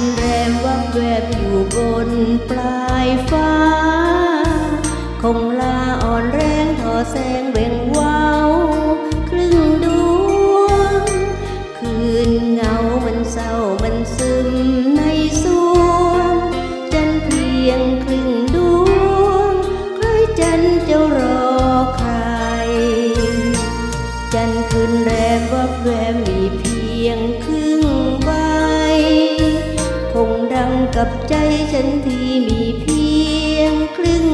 นแรงวับแวบอยู่บนปลายฟ้าคงลาอ่อนแรงทอแสงเบ่งว้าวครึ่งดวง คืนเงามันเศร้ามันซึมในสวงจันเพียงครึ่งดวงใครจันจะรอใคร จันคืนแรมวับแวมมีเพียงครึ่ กับใจฉันที่มีเพียงครึ่ง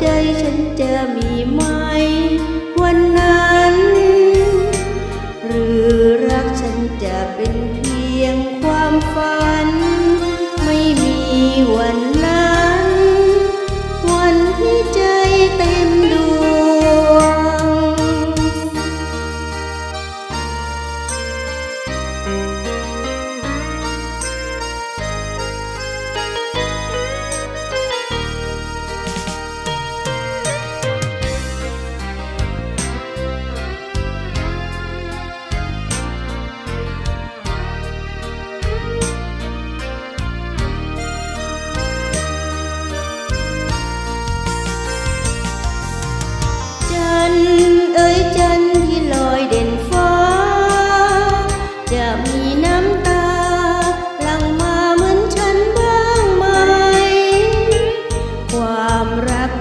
ใจฉันจะมีไหม วันนั้น หรือรักฉันจะเป็นเพียงความฝัน ไม่มีวันนั้น วันที่จะ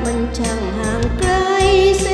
มันช่างห่างไกลเส